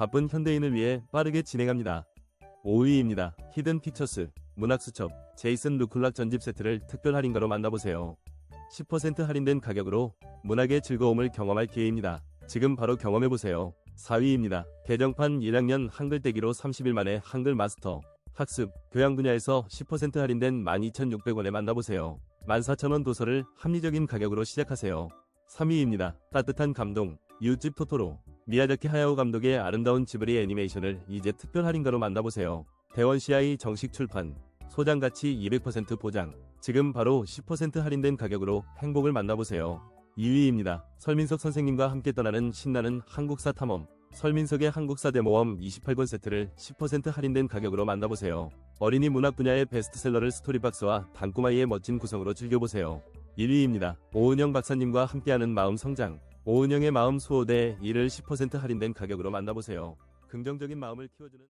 바쁜 현대인을 위해 빠르게 진행합니다. 5위입니다. 히든 피처스 문학수첩 제이슨 루클락 전집 세트를 특별 할인가로 만나보세요. 10% 할인된 가격으로 문학의 즐거움을 경험할 기회입니다. 지금 바로 경험해보세요. 4위입니다. 개정판 1학년 한글 떼기로 30일 만에 한글 마스터 학습, 교양 분야에서 10% 할인된 12,600원에 만나보세요. 14,000원 도서를 합리적인 가격으로 시작하세요. 3위입니다. 따뜻한 감동, 이웃집 토토로. 미야자키 하야오 감독의 아름다운 지브리 애니메이션을 이제 특별 할인가로 만나보세요. 대원 CI 정식 출판, 소장 가치 200% 보장. 지금 바로 10% 할인된 가격으로 행복을 만나보세요. 2위입니다. 설민석 선생님과 함께 떠나는 신나는 한국사 탐험. 설민석의 한국사 대모험 28권 세트를 10% 할인된 가격으로 만나보세요. 어린이 문학 분야의 베스트셀러를 스토리박스와 단꼬마이의 멋진 구성으로 즐겨보세요. 1위입니다. 오은영 박사님과 함께하는 마음 성장. 오은영의 마음 수호대 1을 10% 할인된 가격으로 만나보세요. 긍정적인 마음을 키워주는